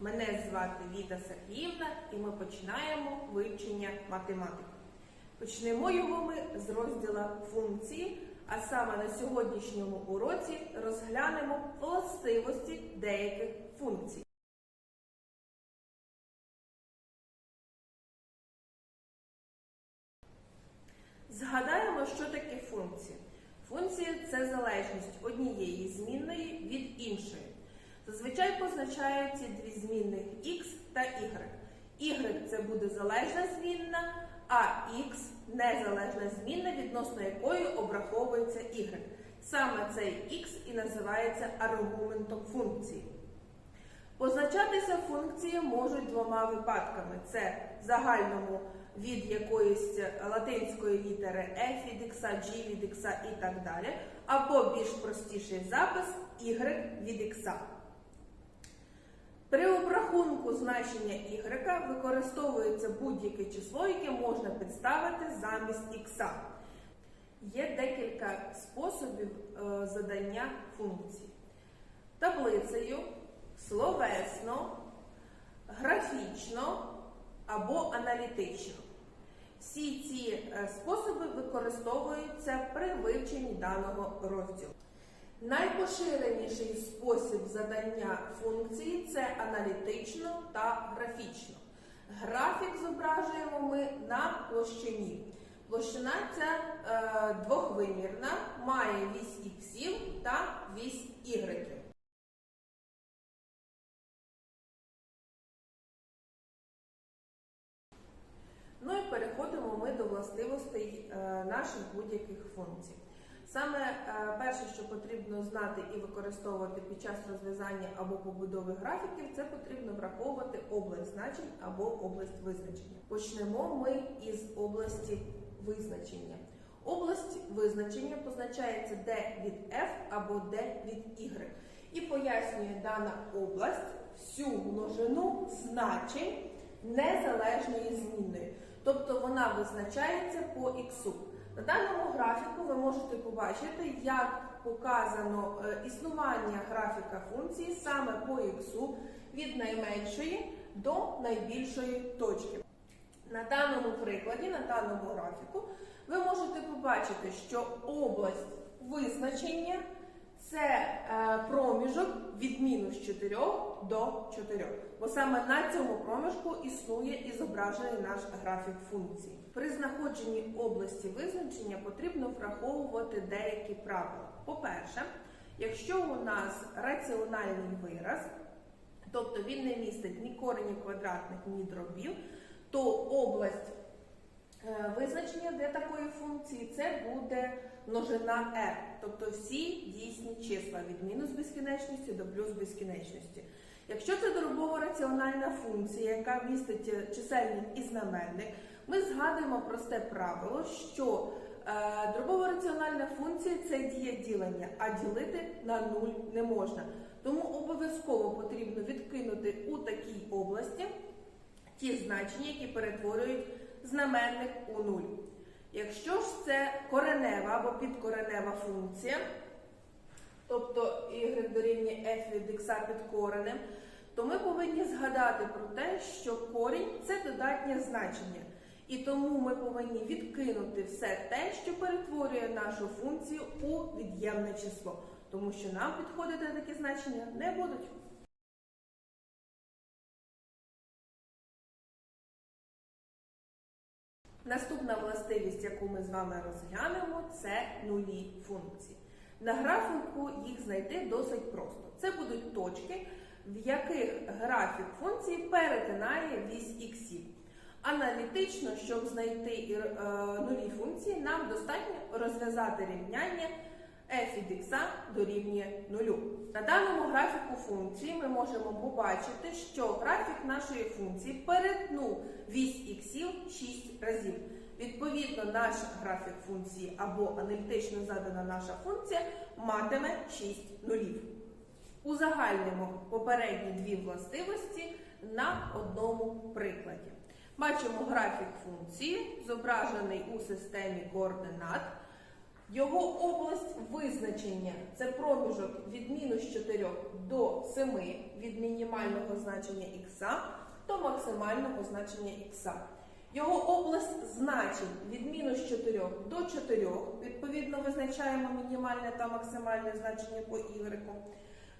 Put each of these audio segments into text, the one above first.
Мене звати Віта Сергіївна і ми починаємо вивчення математики. Почнемо його ми з розділа функції, а саме на сьогоднішньому уроці розглянемо властивості деяких функцій. Згадаємо, що таке функція. Функція це залежність однієї змінної від іншої. Зазвичай позначаються дві змінних x та y. y це буде залежна змінна, а x незалежна змінна, відносно якої обраховується y. Саме цей x і називається аргументом функції. Позначатися функції можуть двома випадками: це в загальному від якоїсь латинської літери F від X, G від X і так далі, або більш простіший запис Y від X. При обрахунку значення Y використовується будь-яке число, яке можна підставити замість X. Є декілька способів е, задання функцій. Таблицею, словесно, графічно або аналітично. Всі ці е, способи використовуються при вивченні даного розділу. Найпоширеніший спосіб задання функції це аналітично та графічно. Графік зображуємо ми на площині. Площина ця е, двохвимірна, має вісь іксів та вісь ігреків. Ну і переходимо ми до властивостей е, наших будь-яких функцій. Саме е, перше, що потрібно знати і використовувати під час розв'язання або побудови графіків, це потрібно враховувати область значень або область визначення. Почнемо ми із області визначення. Область визначення позначається D від F або D від Y. І пояснює дана область всю множину значень незалежної змінної. Тобто вона визначається по іксу. На даному графіку ви можете побачити, як показано е, існування графіка функції саме по іксу від найменшої до найбільшої точки. На даному прикладі, на даному графіку, ви можете побачити, що область визначення це е, проміжок від мінус 4 до 4. Бо саме на цьому проміжку існує і зображений наш графік функції. При знаходженні області визначення потрібно враховувати деякі правила. По-перше, якщо у нас раціональний вираз, тобто він не містить ні коренів квадратних, ні дробів, то область е, визначення для такої функції це буде множина r, тобто всі дійсні числа від мінус безкінечності до плюс безкінечності. Якщо це дробово раціональна функція, яка містить е, чисельник і знаменник, ми згадуємо просте правило, що е, дробово раціональна функція це дія ділення, а ділити на нуль не можна. Тому обов'язково потрібно відкинути у такій області ті значення, які перетворюють знаменник у нуль. Якщо ж це коренева або підкоренева функція, тобто y дорівнює f від x під коренем, то ми повинні згадати про те, що корінь це додатнє значення. І тому ми повинні відкинути все те, що перетворює нашу функцію у від'ємне число, тому що нам підходити такі значення не будуть. Наступна властивість, яку ми з вами розглянемо, це нулі функції. На графіку їх знайти досить просто. Це будуть точки, в яких графік функції перетинає вісь іксів. Аналітично, щоб знайти е, нулі функції, нам достатньо розв'язати рівняння f від x дорівнює нулю. На даному графіку функції ми можемо побачити, що графік нашої функції перетнув вісь іксів 6 разів. Відповідно, наш графік функції або аналітично задана наша функція матиме 6 нулів. Узагальнимо попередні дві властивості на одному прикладі. Бачимо графік функції, зображений у системі координат. Його область визначення це проміжок від мінус 4 до 7 від мінімального значення х до максимального значення х. Його область значень від мінус 4 до 4, відповідно визначаємо мінімальне та максимальне значення по y.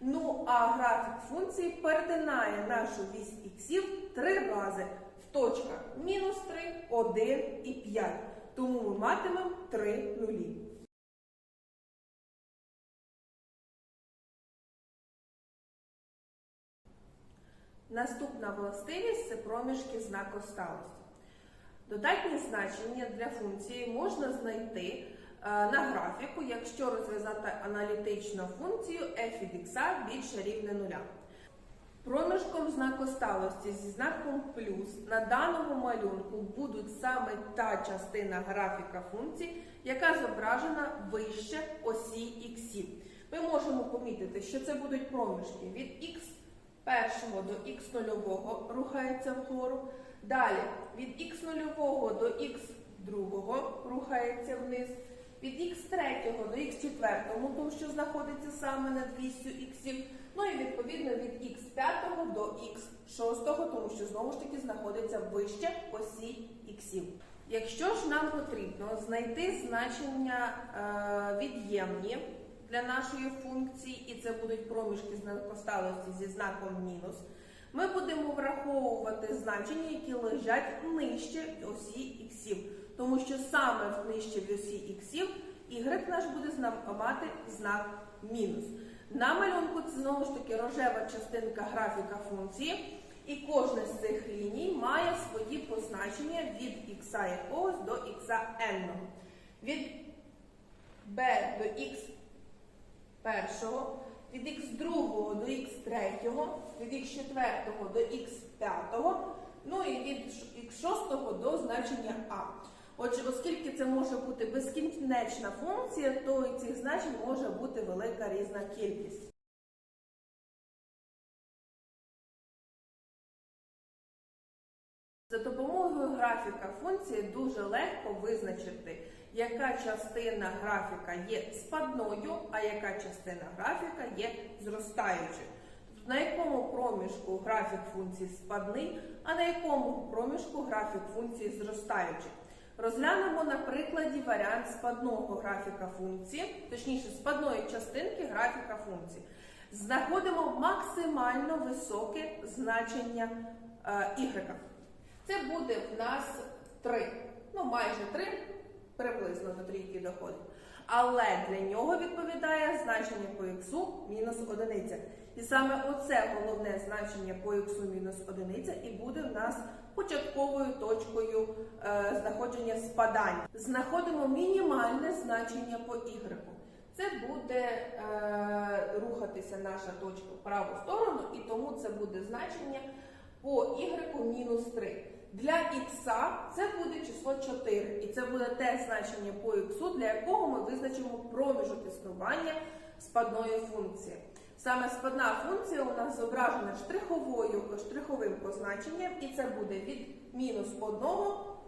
Ну а графік функції перетинає нашу вісь іксів три рази в точках мінус 3, 1 і 5. Тому ми матимемо 3 нулі. Наступна властивість це проміжки знакосталості. Додатні значення для функції можна знайти е, на графіку, якщо розв'язати аналітично функцію f від x більше рівне нуля. Проміжком знакосталості зі знаком плюс на даному малюнку будуть саме та частина графіка функції, яка зображена вище осі іксів. Ми можемо помітити, що це будуть проміжки від х першого до х нульового рухається вгору. Далі від х нульового до х другого рухається вниз. Від х третього до х четвертого, тому що знаходиться саме над вісю іксів. Ну і відповідно від х п'ятого до х шостого, тому що знову ж таки знаходиться вище осі іксів. Якщо ж нам потрібно знайти значення е, від'ємні для нашої функції, і це будуть проміжки знакосталості зі знаком мінус, ми будемо враховувати значення, які лежать нижче осі іксів, тому що саме нижче в осі іксів y наш буде зна- мати знак мінус. На малюнку це знову ж таки рожева частинка графіка функції, і кожна з цих ліній має свої позначення від х якогось до х n. Від b до х першого, від х другого до х третього, від х четвертого до х п'ятого, ну і від х шостого до значення а. Отже, оскільки це може бути безкінечна функція, то і цих значень може бути велика різна кількість. За допомогою графіка функції дуже легко визначити, яка частина графіка є спадною, а яка частина графіка є зростаючою. Тобто на якому проміжку графік функції спадний, а на якому проміжку графік функції зростаючий. Розглянемо на прикладі варіант спадного графіка функції, точніше, спадної частинки графіка функції. Знаходимо максимально високе значення е, y. Це буде в нас 3. Ну, майже 3, приблизно до трійки доходить. Але для нього відповідає значення по х мінус одиниця. І саме оце головне значення по х мінус одиниця і буде в нас початковою точкою е, знаходження спадання. Знаходимо мінімальне значення по y. Це буде е, рухатися наша точка в праву сторону, і тому це буде значення по y мінус 3. Для х це буде число 4, і це буде те значення по х, для якого ми визначимо проміжок існування спадної функції. Саме спадна функція у нас зображена штриховою, штриховим позначенням, і це буде від мінус 1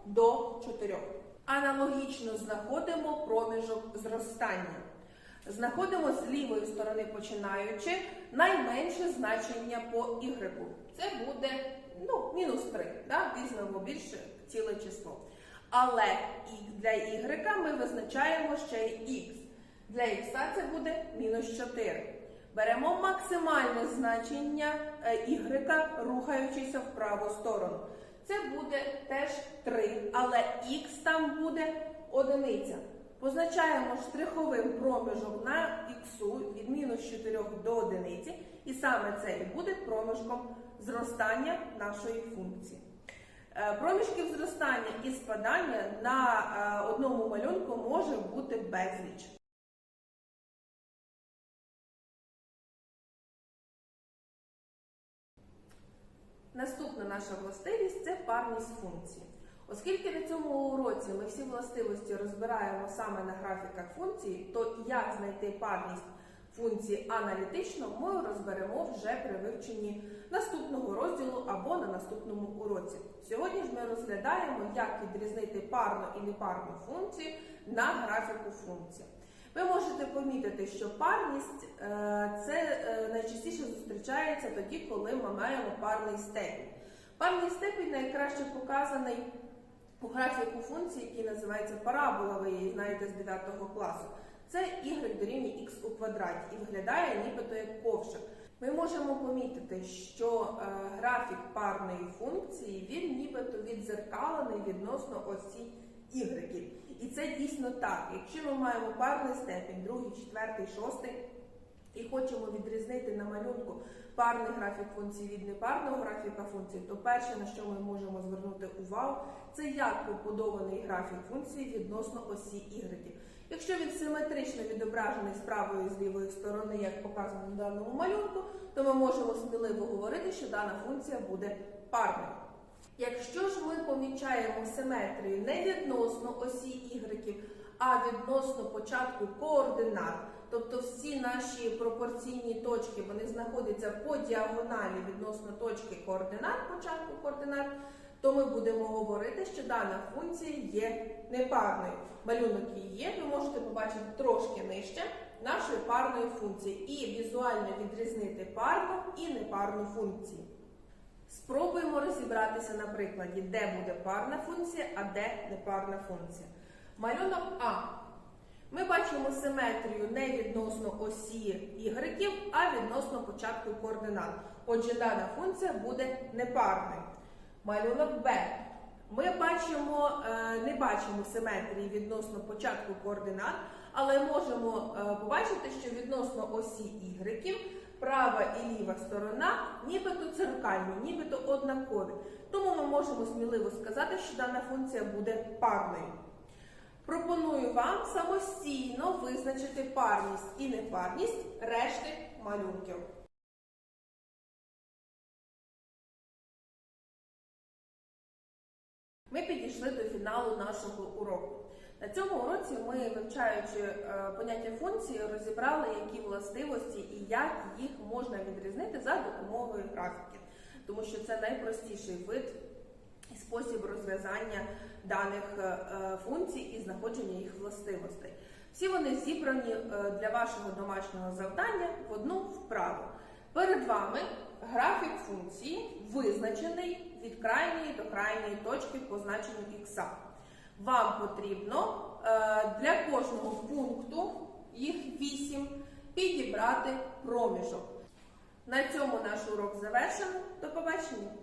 до 4. Аналогічно знаходимо проміжок зростання. Знаходимо з лівої сторони починаючи найменше значення по y. Це буде ну, мінус 3. Да? Візьмемо більше ціле число. Але для y ми визначаємо ще й х. Для х це буде мінус 4. Беремо максимальне значення е, y, рухаючися в праву сторону. Це буде теж 3, але х там буде одиниця. Позначаємо штриховим проміжок на х від мінус 4 до 1, і саме це і буде проміжком зростання нашої функції. Е, Проміжків зростання і спадання на е, одному малюнку може бути безліч. Наступна наша властивість це парність функцій. Оскільки на цьому уроці ми всі властивості розбираємо саме на графіках функцій, то як знайти парність функції аналітично ми розберемо вже при вивченні наступного розділу або на наступному уроці. Сьогодні ж ми розглядаємо, як відрізнити парну і непарну функцію на графіку функцій. Ви можете помітити, що парність е, це е, найчастіше зустрічається тоді, коли ми маємо парний степінь. Парний степінь найкраще показаний у графіку функції, який називається парабола, ви її знаєте з 9 класу. Це y дорівнює x у квадраті і виглядає нібито як ковшик. Ми можемо помітити, що е, графік парної функції він нібито відзеркалений відносно осі y. І це дійсно так. Якщо ми маємо парний степінь, другий, четвертий, шостий, і хочемо відрізнити на малюнку парний графік функції від непарного графіка функції, то перше, на що ми можемо звернути увагу, це як побудований графік функції відносно осі y. Якщо він симетрично відображений з правої і з лівої сторони, як показано на даному малюнку, то ми можемо сміливо говорити, що дана функція буде парною. Якщо ж ми помічаємо симетрію не відносно осі y, а відносно початку координат, тобто всі наші пропорційні точки вони знаходяться по діагоналі відносно точки координат, початку координат, то ми будемо говорити, що дана функція є непарною. Малюнок її є, ви можете побачити трошки нижче нашої парної функції і візуально відрізнити парну і непарну функції. Спробуємо розібратися на прикладі, де буде парна функція, а де непарна функція. Малюнок А. Ми бачимо симетрію не відносно осі y, а відносно початку координат. Отже, дана функція буде непарною. Малюнок Б. Ми бачимо, е, не бачимо симетрії відносно початку координат, але можемо е, побачити, що відносно осі y права і ліва сторона нібито циркальні, нібито однакові. Тому ми можемо сміливо сказати, що дана функція буде парною. Пропоную вам самостійно визначити парність і непарність решти малюнків. Ми підійшли до фіналу нашого уроку. На цьому уроці ми, вивчаючи е, поняття функції, розібрали, які властивості і як їх можна відрізнити за допомогою графіки, тому що це найпростіший вид і спосіб розв'язання даних е, е, функцій і знаходження їх властивостей. Всі вони зібрані е, для вашого домашнього завдання в одну вправу. Перед вами графік функції визначений від крайньої до крайньої точки по значенню х. Вам потрібно для кожного пункту, їх 8, підібрати проміжок. На цьому наш урок завершено. До побачення!